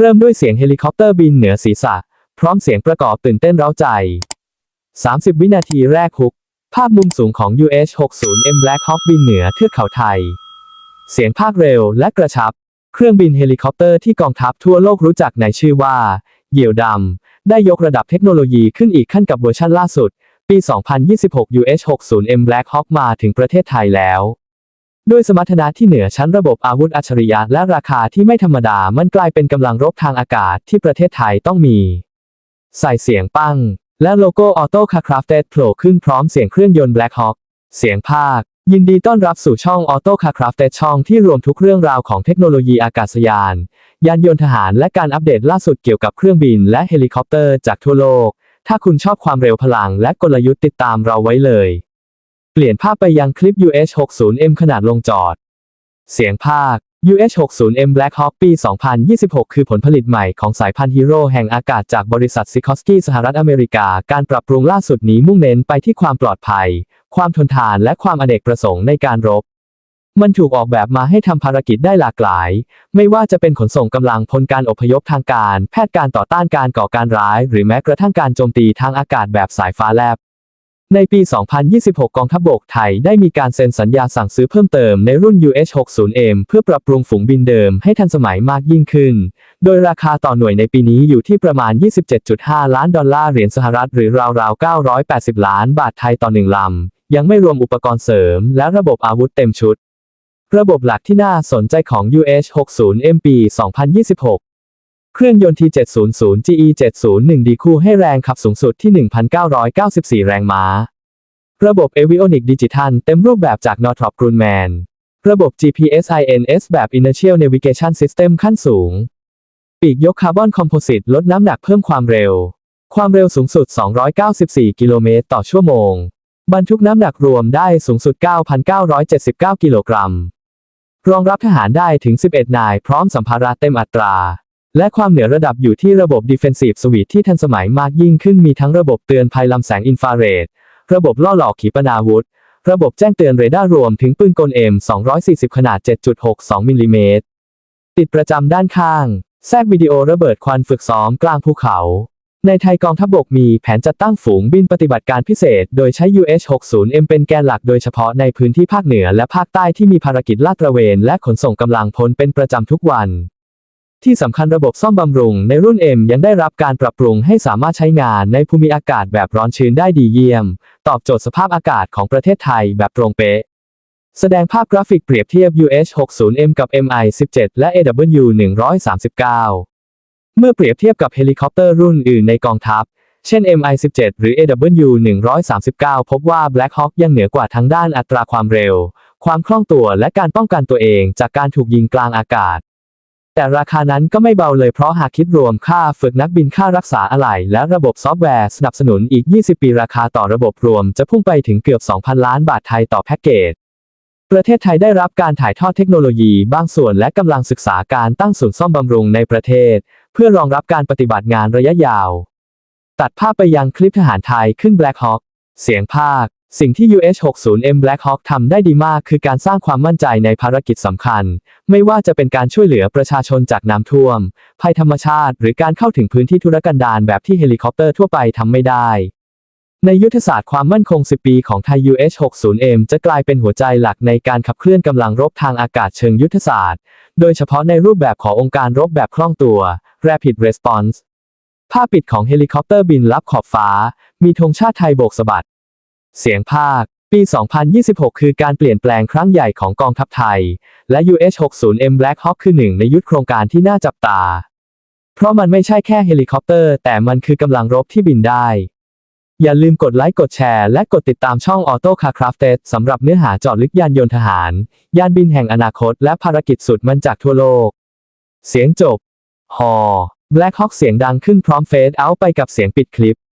เริ่มด้วยเสียงเฮลิคอปเตอร์บินเหนือศีรษะ พร้อมเสียงประกอบตื่นเต้นเร้าใจ 30 วินาทีแรกฮุก ภาพมุมสูงของ UH-60M Black Hawk บินเหนือเทือกเขาไทย เสียงภาคเร็วและกระชับ เครื่องบินเฮลิคอปเตอร์ที่กองทัพทั่วโลกรู้จักในชื่อว่า เหยี่ยวดำ ได้ยกระดับเทคโนโลยีขึ้นอีกขั้นกับเวอร์ชันล่าสุด ปี 2026 UH-60M Black Hawk มาถึงประเทศไทยแล้ว ด้วยสมรรถนะที่เหนือชั้นระบบอาวุธอัจฉริยะและราคาที่ไม่ธรรมดามันกลายเป็นกำลังรบทางอากาศที่ประเทศไทยต้องมี ใส่เสียงปั้ง และโลโก้ออโต้คาคราฟเต็ดโผล่ขึ้นพร้อมเสียงเครื่องยนต์ Black Hawk เสียงภาค ยินดีต้อนรับสู่ช่องออโต้คาคราฟเต็ดช่องที่รวมทุกเรื่องราวของเทคโนโลยีอากาศยาน ยานยนต์ทหารและการอัปเดตล่าสุดเกี่ยวกับเครื่องบินและเฮลิคอปเตอร์จากทั่วโลก ถ้าคุณชอบความเร็วพลังและกลยุทธ์ติดตามเราไว้เลย เปลี่ยนภาพไปยังคลิป UH-60M ขนาดลงจอด เสียงภาค UH-60M Black Hawk ปี 2026 คือผลผลิตใหม่ของสายพันธุ์ฮีโร่แห่งอากาศจากบริษัทซิคอสกี้สหรัฐอเมริกา การปรับปรุงล่าสุดนี้มุ่งเน้นไปที่ความปลอดภัย ความทนทานและความอเนกประสงค์ในการรบ มันถูกออกแบบมาให้ทำภารกิจได้หลากหลาย ไม่ว่าจะเป็นขนส่งกำลังพลการอพยพทางการ แพทย์การต่อต้านการก่อการร้าย หรือแม้กระทั่งการโจมตีทางอากาศแบบสายฟ้าแลบ ในปี 2026 กองทัพบกไทยได้มีการเซ็นสัญญาสั่งซื้อเพิ่มเติมในรุ่น UH-60M เพื่อปรับปรุงฝูงบินเดิมให้ทันสมัยมากยิ่งขึ้น โดยราคาต่อหน่วยในปีนี้อยู่ที่ประมาณ 27.5 ล้านดอลลาร์เหรียญสหรัฐหรือราวๆ 980 ล้านบาทไทยต่อหนึ่งลำ ยังไม่รวมอุปกรณ์เสริม และระบบอาวุธเต็มชุด ระบบหลักที่น่าสนใจของ UH-60M ปี 2026 เครื่องยนต์ T700 GE701D คู่ให้แรงขับสูงสุดที่ 1,994 แรงม้า ระบบ Avionic Digital เต็มรูปแบบจาก Northrop Grumman ระบบ GPS INS แบบ Inertial Navigation System ขั้นสูง ปีกยกคาร์บอนคอมโพสิตลดน้ำหนักเพิ่มความเร็ว ความเร็วสูงสุด 294 กิโลเมตรต่อชั่วโมง บรรทุกน้ำหนักรวมได้สูงสุด 9,979 กิโลกรัม รองรับทหารได้ถึง 11 นาย พร้อมสัมภาระเต็มอัตรา และความเหนือระดับอยู่ที่ระบบ Defensive Suite ที่ทันสมัยมากยิ่งขึ้นมีทั้งระบบเตือนภัยลำแสงอินฟราเรด ระบบล่อหลอกขีปนาวุธ ระบบแจ้งเตือนเรดาร์รวมถึงปืนกล M240 ขนาด 7.62มิลลิเมตรติดประจำด้านข้าง แทรกวิดีโอระเบิดควันฝึกซ้อมกลางภูเขา ในไทยกองทัพบบกมีแผนจัดตั้งฝูงบินปฏิบัติการพิเศษ โดยใช้ UH-60M เป็นแกนหลักโดยเฉพาะในพื้นที่ภาคเหนือและภาคใต้ที่มีภารกิจลาดตระเวนและขนส่งกำลังพลเป็นประจำทุกวัน ที่สำคัญระบบซ่อมบำรุงในรุ่น M ยังได้รับการปรับปรุงให้สามารถใช้งานในภูมิอากาศแบบร้อนชื้นได้ดีเยี่ยม ตอบโจทย์สภาพอากาศของประเทศไทยแบบตรงเป๊ะ แสดงภาพกราฟิกเปรียบเทียบ UH-60M กับ MI-17 และ AW-139 เมื่อเปรียบเทียบกับเฮลิคอปเตอร์รุ่นอื่นในกองทัพ เช่น MI-17 หรือ AW-139 พบว่า Black Hawk ยังเหนือกว่าทั้งด้านอัตราความเร็ว ความคล่องตัวและการป้องกันตัวเองจากการถูกยิงกลางอากาศ แต่ราคานั้นก็ไม่เบาเลยเพราะหากคิดรวมค่าฝึกนักบินค่ารักษาอะไหล่และระบบซอฟต์แวร์สนับสนุนอีก 20 ปีราคาต่อระบบรวมจะพุ่งไปถึงเกือบ 2,000 ล้านบาทไทยต่อแพ็กเกจ ประเทศไทยได้รับการถ่ายทอดเทคโนโลยีบางส่วนและกำลังศึกษาการตั้งศูนย์ซ่อมบำรุงในประเทศ เพื่อรองรับการปฏิบัติงานระยะยาว ตัดภาพไปยังคลิปทหารไทยขึ้น Black Hawk เสียงภาค สิ่งที่ UH-60M Black Hawk ทำได้ดีมากคือการสร้างความมั่นใจในภารกิจสำคัญ ไม่ว่าจะเป็นการช่วยเหลือประชาชนจากน้ำท่วม ภัยธรรมชาติ หรือการเข้าถึงพื้นที่ธุรกันดารแบบที่เฮลิคอปเตอร์ทั่วไปทำไม่ได้ ในยุทธศาสตร์ความมั่นคง 10 ปีของไทย UH-60M จะกลายเป็นหัวใจหลักในการขับเคลื่อนกำลังรบทางอากาศเชิงยุทธศาสตร์ โดยเฉพาะในรูปแบบขององค์การรบแบบคล่องตัว Rapid Response ภาพปิดของเฮลิคอปเตอร์บินลับขอบฟ้า มีธงชาติไทยโบกสะบัด เสียงภาค ปี 2026 คือการเปลี่ยนแปลงครั้งใหญ่ของกองทัพไทย และ UH-60M Black Hawk คือหนึ่งในยุทธโครงการที่น่าจับตา เพราะมันไม่ใช่แค่เฮลิคอปเตอร์ แต่มันคือกำลังรบที่บินได้ อย่าลืมกดไลค์กดแชร์ และกดติดตามช่อง Auto Car Crafted สำหรับเนื้อหาเจาะลึกยานยนต์ทหาร ยานบินแห่งอนาคต และภารกิจสุดมันจากทั่วโลก เสียงจบฮอ Black Hawk เสียงดังขึ้นพร้อมเฟดเอาไปกับเสียงปิดคลิป